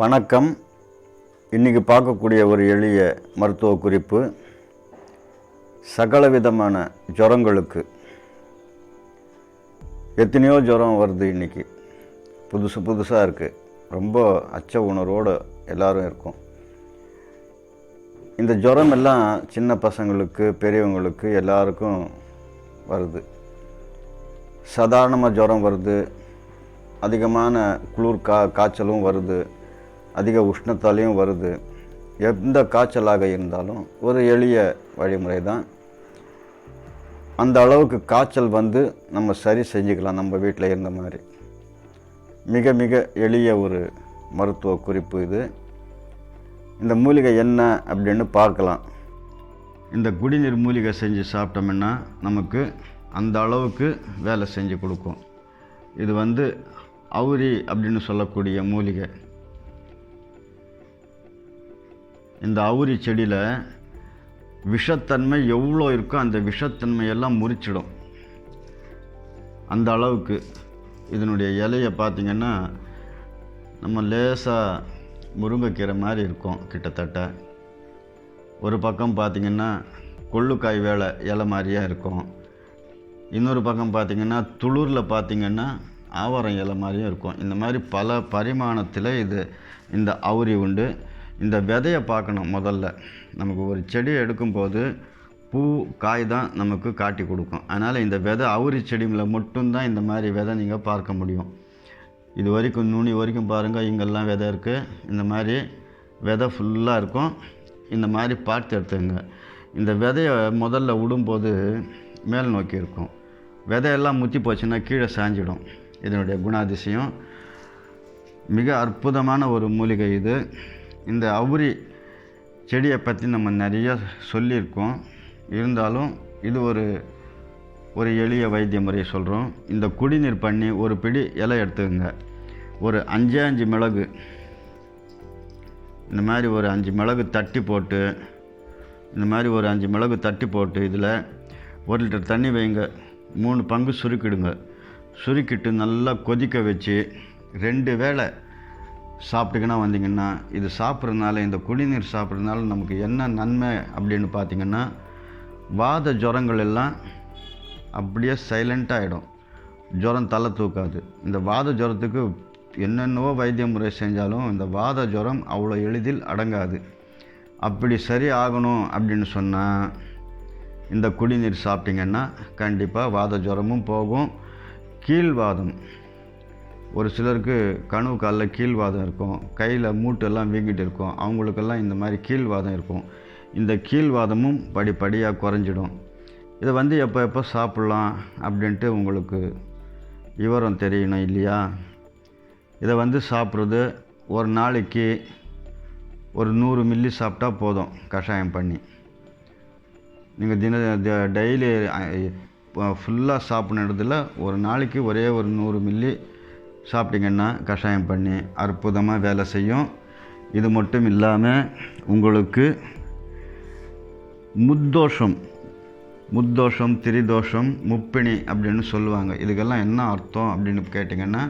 வணக்கம். இன்றைக்கி பார்க்கக்கூடிய ஒரு எளிய மருத்துவ குறிப்பு சகலவிதமான ஜுரங்களுக்கு. எத்தனையோ ஜுரம் வருது இன்றைக்கி புதுசு புதுசாக இருக்குது ரொம்ப அச்ச உணர்வோடு எல்லாரும் இருக்கும். இந்த ஜுரம் எல்லாம் சின்ன பசங்களுக்கு பெரியவங்களுக்கு எல்லாருக்கும் வருது. சாதாரணமாக ஜுரம் வருது. அதிகமான குளிர் கா காய்ச்சலும் வருது. அதிக உஷ்ணத்தாலையும் வருது. எந்த காய்ச்சலாக இருந்தாலும் ஒரு எளிய வழிமுறை தான். அந்த அளவுக்கு காய்ச்சல் வந்து நம்ம சரி செஞ்சுக்கலாம் நம்ம வீட்டில் இருந்த மாதிரி. மிக மிக எளிய ஒரு மருத்துவ குறிப்பு இது. இந்த மூலிகை என்ன அப்படின்னு பார்க்கலாம். இந்த குடிநீர் மூலிகை செஞ்சு சாப்பிட்டோம்னா நமக்கு அந்த அளவுக்கு வேலை செஞ்சு கொடுக்கும். இது வந்து அவுரி அப்படின்னு சொல்லக்கூடிய மூலிகை. இந்த அவுரி செடியில் விஷத்தன்மை எவ்வளோ இருக்கோ அந்த விஷத்தன்மையெல்லாம் முறிச்சிடும். அந்த அளவுக்கு இதனுடைய இலையை பார்த்திங்கன்னா நம்ம லேசாக முருங்கைக்கீரை மாதிரி இருக்கும் கிட்டத்தட்ட. ஒரு பக்கம் பார்த்திங்கன்னா கொள்ளுக்காய் வேலை இலை மாதிரியாக இருக்கும். இன்னொரு பக்கம் பார்த்திங்கன்னா துளூரில் பார்த்திங்கன்னா ஆவாரம் இலை மாதிரியும் இருக்கும். இந்த மாதிரி பல பரிமாணத்தில் இது இந்த அவுரி உண்டு. இந்த விதையை பார்க்கணும் முதல்ல. நமக்கு ஒரு செடி எடுக்கும்போது பூ காய் தான் நமக்கு காட்டி கொடுக்கும். அதனால் இந்த விதை அவுரி செடியில் மட்டும்தான் இந்த மாதிரி விதை நீங்கள் பார்க்க முடியும். இது வரைக்கும் நுனி வரைக்கும் பாருங்கள் இங்கெல்லாம் விதை இருக்குது இந்த மாதிரி விதை ஃபுல்லாக இருக்கும். இந்த மாதிரி பார்த்து எடுத்துங்க இந்த விதையை முதல்ல விடும்போது மேல் நோக்கி இருக்கும். விதையெல்லாம் முத்தி போச்சுன்னா கீழே சாஞ்சிடும். இதனுடைய குணாதிசயம். மிக அற்புதமான ஒரு மூலிகை இது. இந்த அவுரி செடியை பற்றி நம்ம நிறைய சொல்லியிருக்கோம். இருந்தாலும் இது ஒரு ஒரு எளிய வைத்திய முறையை சொல்கிறோம். இந்த குடிநீர் பண்ணி ஒரு பிடி இலை எடுத்துக்கோங்க. ஒரு அஞ்சே அஞ்சு மிளகு. இந்த மாதிரி ஒரு அஞ்சு மிளகு தட்டி போட்டு இந்த மாதிரி ஒரு அஞ்சு மிளகு தட்டி போட்டு இதில் ஒரு லிட்டர் தண்ணி வைங்க. மூணு பங்கு சுருக்கிடுங்க. சுருக்கிட்டு நல்லா கொதிக்க வச்சு ரெண்டு வேளை சாப்பிட்டுக்கினா வந்தீங்கன்னா இது சாப்பிட்றதுனால இந்த குடிநீர் சாப்பிட்றதுனால நமக்கு என்ன நன்மை அப்படின்னு பார்த்தீங்கன்னா வாத ஜுரங்கள் எல்லாம் அப்படியே சைலண்ட் ஆகிடும் ஜுரம் தலை தூக்காது. இந்த வாத ஜுரத்துக்கு என்னென்னவோ வைத்திய முறை செஞ்சாலும் இந்த வாத ஜுரம் அவ்வளோ எளிதில் அடங்காது. அப்படி சரி ஆகணும் அப்படின்னு சொன்னால் இந்த குடிநீர் சாப்பிட்டிங்கன்னா கண்டிப்பாக வாத ஜுரமும் போகும். கீழ்வாதம் ஒரு சிலருக்கு கனவு காலில் கீழ்வாதம் இருக்கும் கையில் மூட்டெல்லாம் வீங்கிட்டு இருக்கும். அவங்களுக்கெல்லாம் இந்த மாதிரி கீழ்வாதம் இருக்கும். இந்த கீழ்வாதமும் படிப்படியாக குறைஞ்சிடும். இதை வந்து எப்போ எப்போ சாப்பிட்லாம் அப்படின்ட்டு உங்களுக்கு விவரம் தெரியணும் இல்லையா? இதை வந்து சாப்பிட்றது ஒரு நாளைக்கு ஒரு நூறு மில்லி சாப்பிட்டா போதும் கஷாயம் பண்ணி. நீங்கள் தின டெய்லி ஃபுல்லாக சாப்பிட்றதுல ஒரு நாளைக்கு ஒரே ஒரு நூறு மில்லி சாப்பிட்டிங்கன்னா கஷாயம் பண்ணி அற்புதமாக வேலை செய்யும். இது மட்டும் இல்லாமல் உங்களுக்கு முத்தோஷம் முத்தோஷம் திரிதோஷம் முப்பிணி அப்படின்னு சொல்லுவாங்க. இதுக்கெல்லாம் என்ன அர்த்தம் அப்படின்னு கேட்டிங்கன்னா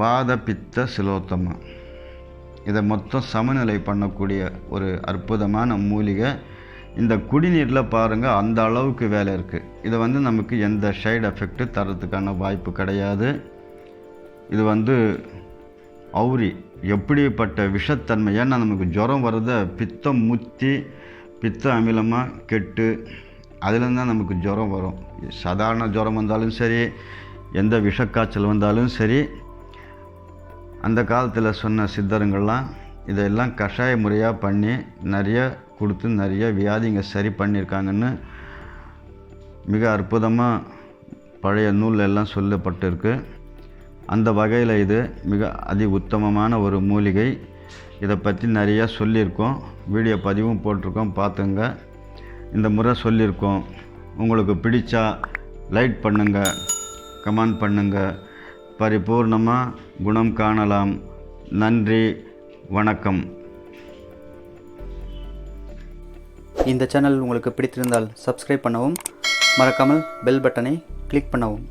வாத பித்த சிலோத்தமம் இதை மொத்தம் சமநிலை பண்ணக்கூடிய ஒரு அற்புதமான மூலிகை. இந்த குடிநீரில் பாருங்கள் அந்த அளவுக்கு வேலை இருக்குது இதை வந்து நமக்கு எந்த சைடு எஃபெக்ட்டு தரத்துக்கான வாய்ப்பு கிடையாது. இது வந்து அவுரி. எப்படிப்பட்ட விஷத்தன்மை ஏன்னா நமக்கு ஜுரம் வர்றத பித்தம் முத்தி பித்த அமிலமாக கெட்டு அதுலேருந்து தான் நமக்கு ஜுரம் வரும். சாதாரண ஜுரம் வந்தாலும் சரி எந்த விஷக்காய்ச்சல் வந்தாலும் சரி அந்த காலத்தில் சொன்ன சித்தருங்கள்லாம் இதெல்லாம் கஷாய முறையாக பண்ணி நிறைய கொடுத்து நிறைய வியாதிங்க சரி பண்ணியிருக்காங்கன்னு மிக அற்புதமாக பழைய நூல் எல்லாம் சொல்லப்பட்டிருக்கு. அந்த வகையில் இது மிக அதி உத்தமமான ஒரு மூலிகை. இதை பற்றி நிறையா சொல்லியிருக்கோம். வீடியோ பதிவும் போட்டிருக்கோம். பார்த்துங்க இந்த முறை சொல்லியிருக்கோம். உங்களுக்கு பிடிச்சா லைட் பண்ணுங்கள் கமெண்ட் பண்ணுங்கள் பரிபூர்ணமாக குணம் காணலாம். நன்றி. வணக்கம். இந்த சேனல் உங்களுக்கு பிடித்திருந்தால் சப்ஸ்கிரைப் பண்ணவும் மறக்காமல் பெல் பட்டனை கிளிக் பண்ணவும்.